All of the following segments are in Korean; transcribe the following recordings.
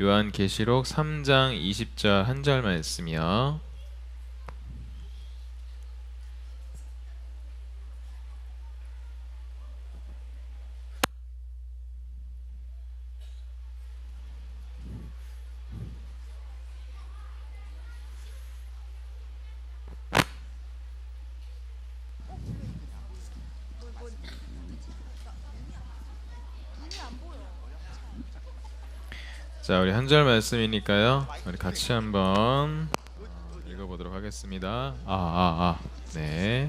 요한계시록 3장 20절 한 절 말씀이요. 자, 우리 한 절 말씀이니까요. 우리 같이 한번 어, 읽어보도록 하겠습니다. 아, 아, 아, 네.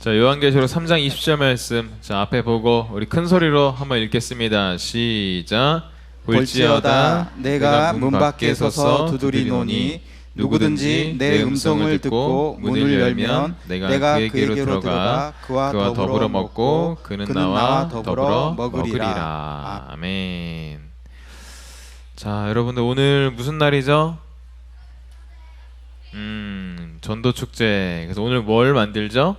자, 요한계시록 3장 20절 말씀. 자, 앞에 보고 우리 큰 소리로 한번 읽겠습니다. 시작. 볼지어다 내가 문 밖에 서서 두드리노니 누구든지 내 음성을 듣고 문을 열면 내가 그에게로 들어가 그와 더불어 먹고 그는 나와 더불어 먹으리라. 아멘. 자, 여러분들 오늘 무슨 날이죠? 음, 전도 축제. 그래서 오늘 뭘 만들죠?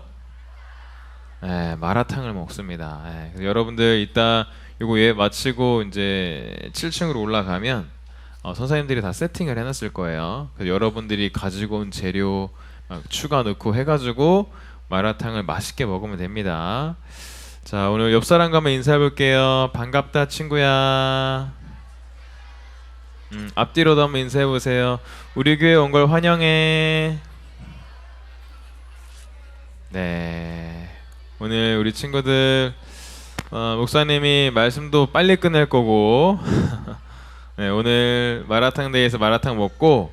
예, 마라탕을 먹습니다. 예, 그래서 여러분들 이따 요거 예 마치고 이제 7층으로 올라가면 어, 선생님들이 다 세팅을 해놨을 거예요. 그래서 여러분들이 가지고 온 재료 막 추가 넣고 해가지고 마라탕을 맛있게 먹으면 됩니다. 자, 오늘 옆 사람과 한번 인사해 볼게요. 반갑다, 친구야. 음, 앞뒤로도 한번 인사해 보세요. 우리 교회 온 걸 환영해. 네. 오늘 우리 친구들 어, 목사님이 말씀도 빨리 끝낼 거고 네, 오늘 마라탕 데이에서 마라탕 먹고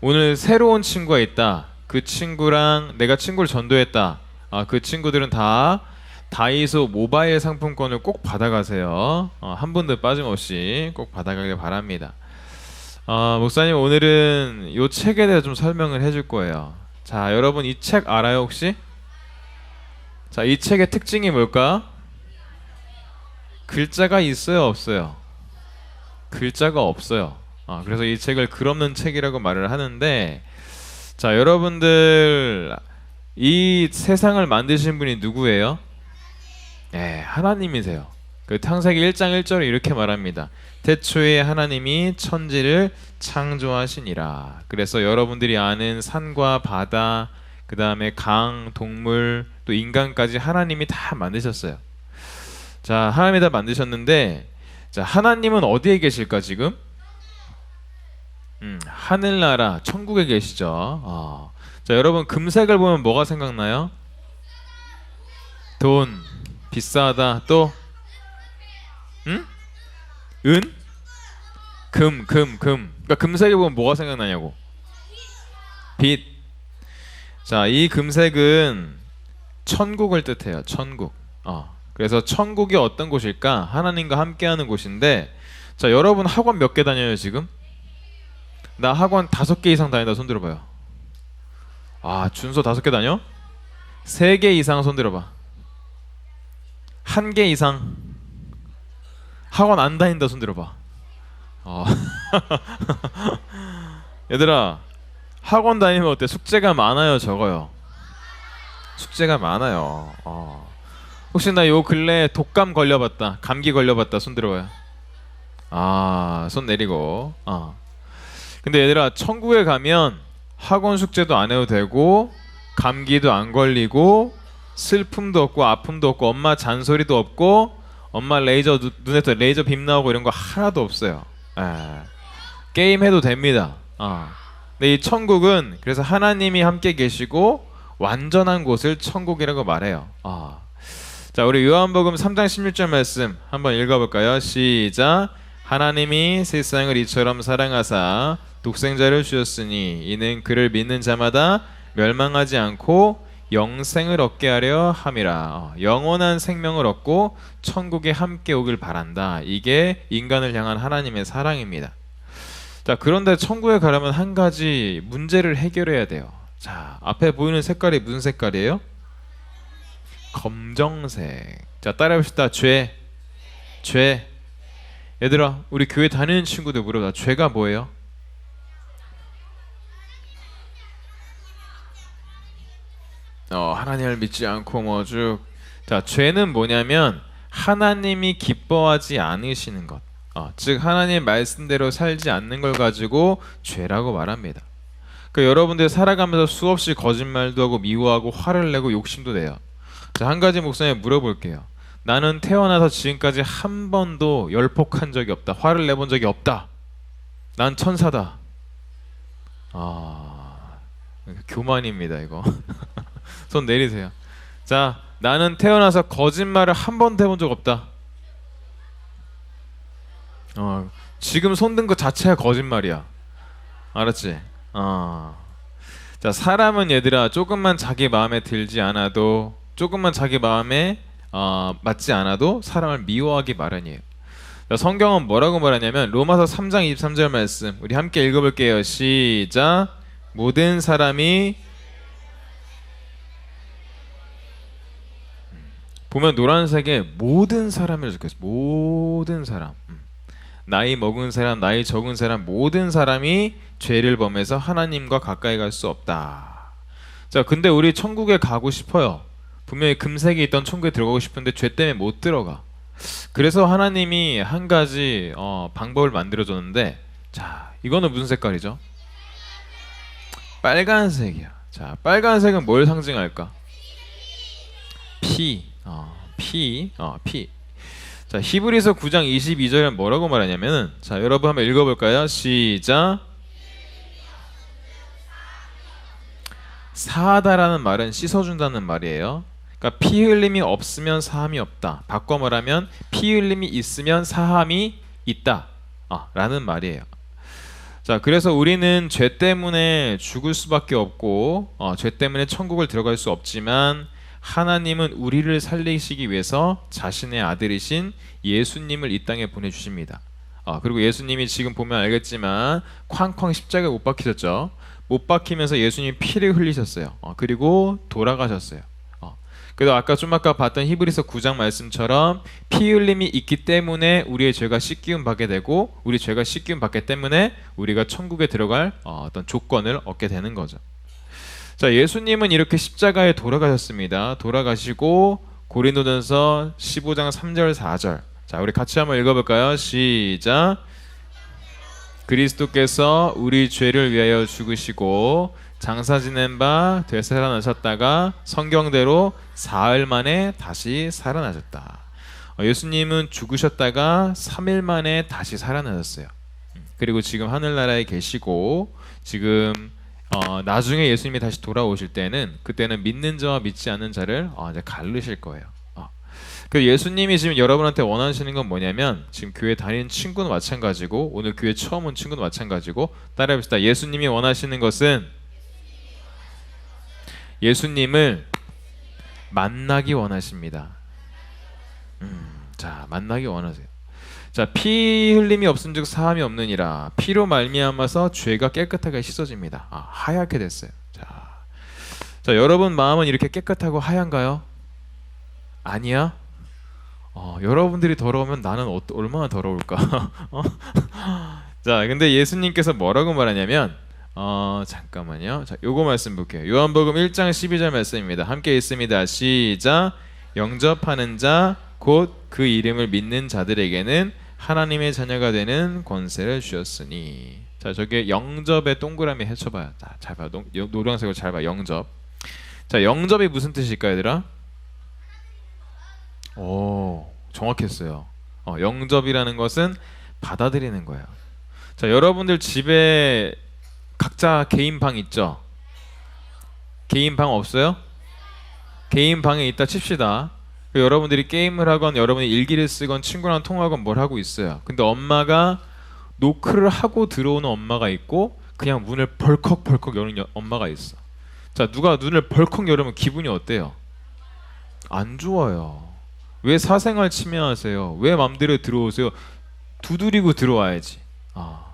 오늘 새로운 친구가 있다. 그 친구랑 내가 친구를 전도했다. 아, 그 친구들은 다 다이소 모바일 상품권을 꼭 받아가세요. 어, 한 분도 빠짐없이 꼭 받아가길 바랍니다. 어, 목사님 오늘은 이 책에 대해 좀 설명을 해줄 거예요. 자, 여러분 이 책 알아요 혹시? 자, 이 책의 특징이 뭘까? 글자가 있어요, 없어요? 글자가 없어요. 아, 그래서 이 책을 글 없는 책이라고 말을 하는데, 자, 여러분들 이 세상을 만드신 분이 누구예요? 네, 하나님이세요. 그 창세기 1장 1절에 이렇게 말합니다. 태초에 하나님이 천지를 창조하시니라. 그래서 여러분들이 아는 산과 바다, 그 다음에 강, 동물, 또 인간까지 하나님이 다 만드셨어요. 자, 하나님이 다 만드셨는데, 자, 하나님은 어디에 계실까 지금? 음, 하늘나라, 천국에 계시죠. 어. 자, 여러분 금색을 보면 뭐가 생각나요? 돈, 비싸다, 또, 응? 은? 금, 금, 금. 그러니까 금색에 보면 뭐가 생각나냐고. 빛. 자, 이 금색은 천국을 뜻해요. 천국. 어. 그래서 천국이 어떤 곳일까? 하나님과 함께하는 곳인데, 자, 여러분 학원 몇 개 다녀요 지금? 나 학원 다섯 개 이상 다닌다 손 들어봐요. 아, 준서 다섯 개 다녀? 세 개 이상 손 들어봐. 한 개 이상. 학원 안 다닌다 손 들어봐. 어. 얘들아 학원 다니면 어때? 숙제가 많아요, 적어요? 숙제가 많아요. 어. 혹시 나 요 근래 독감 걸려봤다, 감기 걸려봤다 손 들어봐요. 아, 손 내리고. 어. 근데 얘들아 천국에 가면 학원 숙제도 안 해도 되고 감기도 안 걸리고 슬픔도 없고 아픔도 없고 엄마 잔소리도 없고 엄마 레이저 눈- 눈에서 레이저 빔 나오고 이런 거 하나도 없어요. 에. 게임 해도 됩니다. 어. 근데 이 천국은 그래서 하나님이 함께 계시고 완전한 곳을 천국이라고 말해요. 어. 자, 우리 요한복음 3장 16절 말씀 한번 읽어볼까요? 시작. 하나님이 세상을 이처럼 사랑하사 독생자를 주셨으니 이는 그를 믿는 자마다 멸망하지 않고 영생을 얻게 하려 함이라. 어, 영원한 생명을 얻고 천국에 함께 오길 바란다. 이게 인간을 향한 하나님의 사랑입니다. 자, 그런데 천국에 가려면 한 가지 문제를 해결해야 돼요. 자, 앞에 보이는 색깔이 무슨 색깔이에요? 검정색. 자, 따라해봅시다. 죄. 죄. 얘들아, 우리 교회 다니는 친구들 물어봐. 죄가 뭐예요? 어, 하나님을 믿지 않고 뭐 쭉 자, 죄는 뭐냐면 하나님이 기뻐하지 않으시는 것. 어, 즉 하나님 말씀대로 살지 않는 걸 가지고 죄라고 말합니다. 그 여러분들 살아가면서 수없이 거짓말도 하고 미워하고 화를 내고 욕심도 내요. 자, 한 가지 목사님 물어볼게요. 나는 태어나서 지금까지 한 번도 열폭한 적이 없다. 화를 내본 적이 없다. 난 천사다. 아, 교만입니다 이거. 손 내리세요. 자, 나는 태어나서 거짓말을 한 번도 해본 적 없다. 어, 지금 손든 것 자체가 거짓말이야. 알았지? 어. 자, 사람은 얘들아 조금만 자기 마음에 들지 않아도 조금만 자기 마음에 어, 맞지 않아도 사람을 미워하기 마련이에요. 자, 성경은 뭐라고 말하냐면 로마서 3장 23절 말씀 우리 함께 읽어볼게요. 시작. 모든 사람이 보면 노란색에 모든 사람이라고 적혀있어. 모든 사람. 음. 나이 먹은 사람, 나이 적은 사람 모든 사람이 죄를 범해서 하나님과 가까이 갈 수 없다. 자, 근데 우리 천국에 가고 싶어요. 분명히 금색이 있던 천국에 들어가고 싶은데 죄 때문에 못 들어가. 그래서 하나님이 한 가지 어, 방법을 만들어 줬는데, 자, 이거는 무슨 색깔이죠? 빨간색이야. 자, 빨간색은 뭘 상징할까? 피, 어, 피, 어, 피. 자, 히브리서 9장 22절에 뭐라고 말하냐면은 자, 여러분 한번 읽어 볼까요? 시작. 사하다라는 말은 씻어 준다는 말이에요. 그러니까 피 흘림이 없으면 사함이 없다. 바꿔 말하면 피 흘림이 있으면 사함이 있다. 아, 라는 말이에요. 자, 그래서 우리는 죄 때문에 죽을 수밖에 없고 어, 죄 때문에 천국을 들어갈 수 없지만 하나님은 우리를 살리시기 위해서 자신의 아들이신 예수님을 이 땅에 보내주십니다. 아, 그리고 예수님이 지금 보면 알겠지만 쾅쾅 십자가에 못 박히셨죠. 못 박히면서 예수님 피를 흘리셨어요. 어, 그리고 돌아가셨어요. 어, 그래서 아까 좀 아까 봤던 히브리서 9장 말씀처럼 피 흘림이 있기 때문에 우리의 죄가 씻기움 받게 되고 우리 죄가 씻기움 받기 때문에 우리가 천국에 들어갈 어, 어떤 조건을 얻게 되는 거죠. 자, 예수님은 이렇게 십자가에 돌아가셨습니다. 돌아가시고 고린도전서 15장 3절 4절. 자, 우리 같이 한번 읽어 볼까요? 시작. 그리스도께서 우리 죄를 위하여 죽으시고 장사 지낸 바 되살아나셨다가 성경대로 사흘 만에 다시 살아나셨다. 어, 예수님은 죽으셨다가 3일 만에 다시 살아나셨어요. 음, 그리고 지금 하늘나라에 계시고 지금 어, 나중에 예수님이 다시 돌아오실 때는 그때는 믿는 자와 믿지 않는 자를 어, 이제 가르실 거예요. 어. 그 예수님이 지금 여러분한테 원하시는 건 뭐냐면 지금 교회 다니는 친구는 마찬가지고 오늘 교회 처음 온 친구는 마찬가지고 따라해봅시다. 예수님이 원하시는 것은 예수님을 만나기 원하십니다. 음, 자 만나기 원하세요. 자, 피 흘림이 없은즉 사함이 없느니라. 피로 말미암아서 죄가 깨끗하게 씻어집니다. 아, 하얗게 됐어요. 자, 자, 여러분 마음은 이렇게 깨끗하고 하얀가요? 아니야. 어, 여러분들이 더러우면 나는 어, 얼마나 더러울까? 어? 자, 근데 예수님께서 뭐라고 말하냐면, 어, 잠깐만요. 자, 요거 말씀 볼게요. 요한복음 1장 12절 말씀입니다. 함께 있습니다. 시작. 영접하는 자, 곧 그 이름을 믿는 자들에게는 하나님의 자녀가 되는 권세를 주셨으니 자 저게 영접의 동그라미 해쳐봐요 자, 잘 봐. 노, 노란색으로 잘 봐. 영접 자 영접이 무슨 뜻일까 얘들아? 오 정확했어요 어, 영접이라는 것은 받아들이는 거예요 자 여러분들 집에 각자 개인 방 있죠? 개인 방 없어요? 개인 방에 있다 칩시다 그 여러분들이 게임을 하건 여러분이 일기를 쓰건 친구랑 통화하건 뭘 하고 있어요. 근데 엄마가 노크를 하고 들어오는 엄마가 있고 그냥 문을 벌컥벌컥 여는 여, 엄마가 있어. 자 누가 눈을 벌컥 열으면 기분이 어때요? 안 좋아요. 왜 사생활 침해하세요? 왜 맘대로 들어오세요? 두드리고 들어와야지. 아.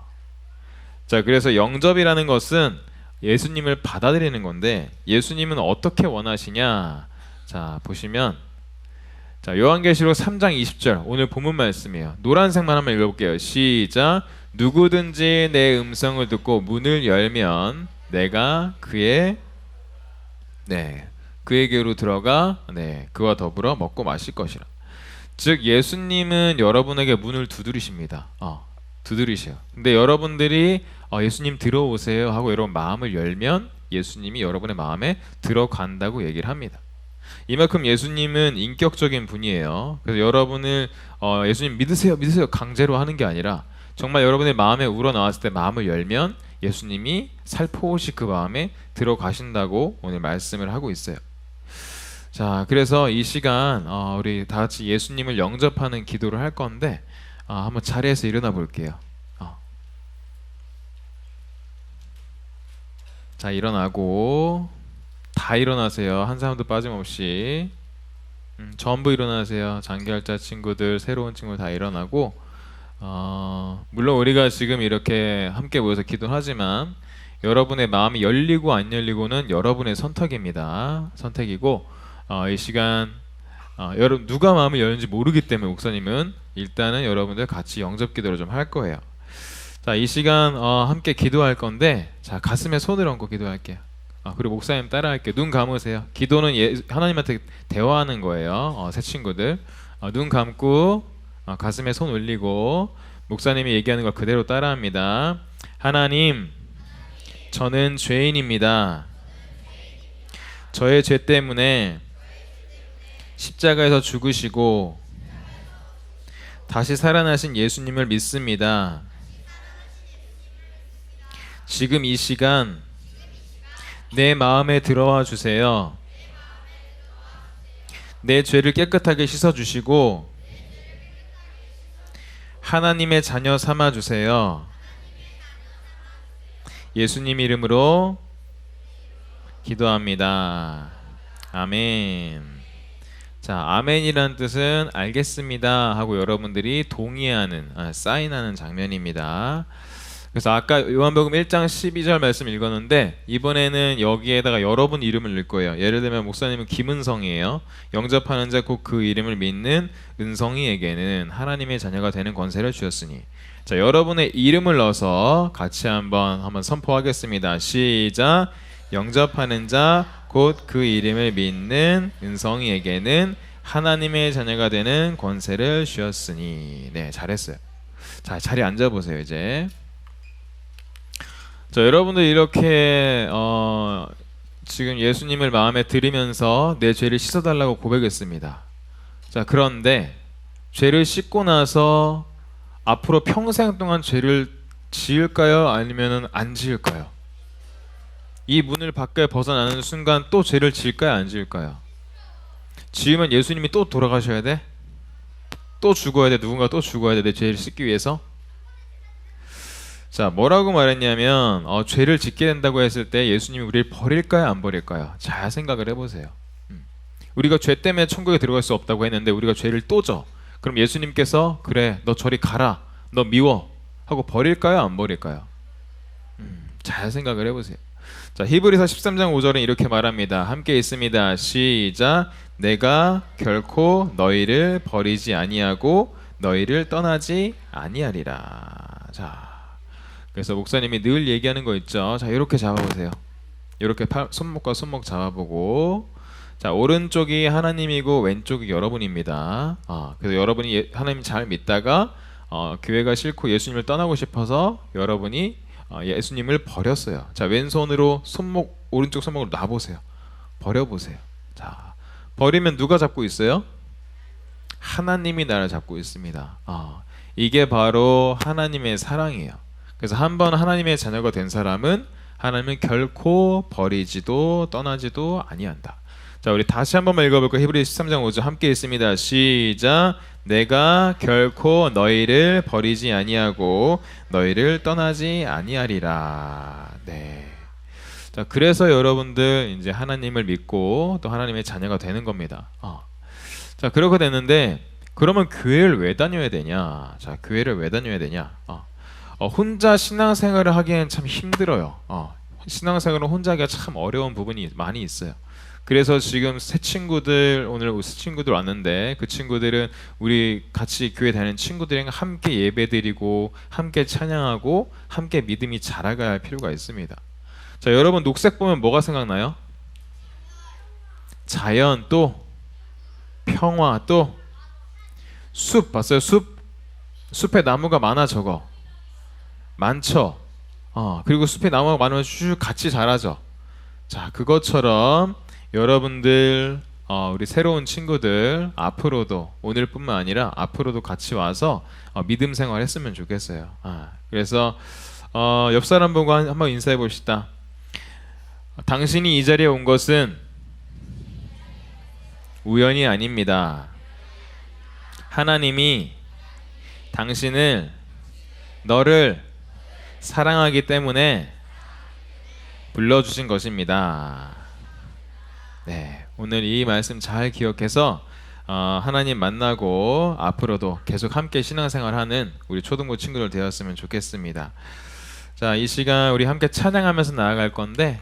자 그래서 영접이라는 것은 예수님을 받아들이는 건데 예수님은 어떻게 원하시냐? 자 보시면 자, 요한계시록 3장 20절 오늘 본문 말씀이에요. 노란색만 한번 읽어볼게요. 시작. 누구든지 내 음성을 듣고 문을 열면 내가 그의 네 그에게로 들어가 네 그와 더불어 먹고 마실 것이라. 즉 예수님은 여러분에게 문을 두드리십니다. 어, 두드리셔요. 근데 여러분들이 어, 예수님 들어오세요 하고 여러분 마음을 열면 예수님이 여러분의 마음에 들어간다고 얘기를 합니다. 이만큼 예수님은 인격적인 분이에요. 그래서 여러분을 어, 예수님 믿으세요, 믿으세요 강제로 하는 게 아니라 정말 여러분의 마음에 우러 나왔을 때 마음을 열면 예수님이 살포시 그 마음에 들어가신다고 오늘 말씀을 하고 있어요. 자, 그래서 이 시간 어, 우리 다 같이 예수님을 영접하는 기도를 할 건데 어, 한번 자리에서 일어나 볼게요. 어. 자, 일어나고 다 일어나세요. 한 사람도 빠짐없이 음, 전부 일어나세요. 장기할자 친구들, 새로운 친구 다 일어나고 어, 물론 우리가 지금 이렇게 함께 모여서 기도하지만 여러분의 마음이 열리고 안 열리고는 여러분의 선택입니다. 선택이고 어, 이 시간 어, 여러분 누가 마음을 열는지 모르기 때문에 목사님은 일단은 여러분들 같이 영접 기도를 좀 할 거예요. 자, 이 시간 어, 함께 기도할 건데 자 가슴에 손을 얹고 기도할게요. 아, 그리고 목사님 따라할게요. 눈 감으세요. 기도는 예, 하나님한테 대화하는 거예요. 어, 새 친구들 어, 눈 감고 어, 가슴에 손 올리고 목사님이 얘기하는 걸 그대로 따라합니다. 하나님, 저는 죄인입니다. 저의 죄 때문에 십자가에서 죽으시고 다시 살아나신 예수님을 믿습니다. 지금 이 시간 내 마음에 들어와 주세요. 내 죄를 깨끗하게 씻어 주시고 하나님의 자녀 삼아 주세요. 예수님 이름으로 기도합니다. 아멘. 자, 아멘이라는 뜻은 알겠습니다 하고 여러분들이 동의하는 아, 사인하는 장면입니다. 그래서 아까 요한복음 1장 12절 말씀 읽었는데 이번에는 여기에다가 여러분 이름을 넣을 거예요. 예를 들면 목사님은 김은성이에요. 영접하는 자 곧 그 이름을 믿는 은성이에게는 하나님의 자녀가 되는 권세를 주셨으니 자 여러분의 이름을 넣어서 같이 한번 한번 선포하겠습니다. 시작. 영접하는 자 곧 그 이름을 믿는 은성이에게는 하나님의 자녀가 되는 권세를 주셨으니 네 잘했어요. 자 자리 앉아 보세요 이제. 자 여러분들 이렇게 어, 지금 예수님을 마음에 들이면서 내 죄를 씻어달라고 고백했습니다. 자 그런데 죄를 씻고 나서 앞으로 평생 동안 죄를 지을까요? 아니면 안 지을까요? 이 문을 밖에 벗어나는 순간 또 죄를 지을까요? 안 지을까요? 지으면 예수님이 또 돌아가셔야 돼? 또 죽어야 돼? 누군가 또 죽어야 돼? 내 죄를 씻기 위해서? 자, 뭐라고 말했냐면 어, 죄를 짓게 된다고 했을 때 예수님이 우리를 버릴까요, 안 버릴까요? 잘 생각을 해보세요. 음. 우리가 죄 때문에 천국에 들어갈 수 없다고 했는데 우리가 죄를 또 져. 그럼 예수님께서 그래, 너 저리 가라, 너 미워 하고 버릴까요, 안 버릴까요? 음, 잘 생각을 해보세요. 자, 히브리서 13장 5절은 이렇게 말합니다. 함께 있습니다. 시작. 내가 결코 너희를 버리지 아니하고 너희를 떠나지 아니하리라. 자. 그래서 목사님이 늘 얘기하는 거 있죠. 자, 이렇게 잡아보세요. 이렇게 팔, 손목과 손목 잡아보고 자 오른쪽이 하나님이고 왼쪽이 여러분입니다. 아, 그래서 여러분이 예, 하나님 잘 믿다가 어, 교회가 싫고 예수님을 떠나고 싶어서 여러분이 어, 예수님을 버렸어요. 자 왼손으로 손목 오른쪽 손목을 놔보세요. 버려보세요. 자 버리면 누가 잡고 있어요? 하나님이 나를 잡고 있습니다. 아, 이게 바로 하나님의 사랑이에요. 그래서 한 번 하나님의 자녀가 된 사람은 하나님은 결코 버리지도 떠나지도 아니한다. 자, 우리 다시 한번 읽어볼까요? 히브리 13장 5절 함께 있습니다. 시작. 내가 결코 너희를 버리지 아니하고 너희를 떠나지 아니하리라. 네. 자, 그래서 여러분들 이제 하나님을 믿고 또 하나님의 자녀가 되는 겁니다. 어. 자, 그렇게 됐는데 그러면 교회를 왜 다녀야 되냐? 자, 교회를 왜 다녀야 되냐? 어. 어, 혼자 신앙생활을 하기엔 참 힘들어요. 어, 신앙생활은 혼자 하기가 참 어려운 부분이 많이 있어요. 그래서 지금 새 친구들 오늘 새 친구들 왔는데 그 친구들은 우리 같이 교회 다니는 친구들이랑 함께 예배드리고 함께 찬양하고 함께 믿음이 할 필요가 있습니다. 자 여러분 녹색 보면 뭐가 생각나요? 자연 또 평화 또 숲 봤어요? 숲 숲에 나무가 많아 저거 많죠. 어 그리고 숲에 나무가 많으면 쭉 같이 자라죠. 자 그것처럼 여러분들 어, 우리 새로운 친구들 앞으로도 오늘뿐만 아니라 앞으로도 같이 와서 어, 믿음 생활했으면 좋겠어요. 아, 그래서 어, 옆 사람 보고 한, 한번 인사해 봅시다. 당신이 이 자리에 온 것은 우연이 아닙니다. 하나님이 당신을 너를 사랑하기 때문에 불러주신 것입니다. 네, 오늘 이 말씀 잘 기억해서 어, 하나님 만나고 앞으로도 계속 함께 신앙생활하는 우리 초등부 친구들 되었으면 좋겠습니다. 자, 이 시간 우리 함께 찬양하면서 나아갈 건데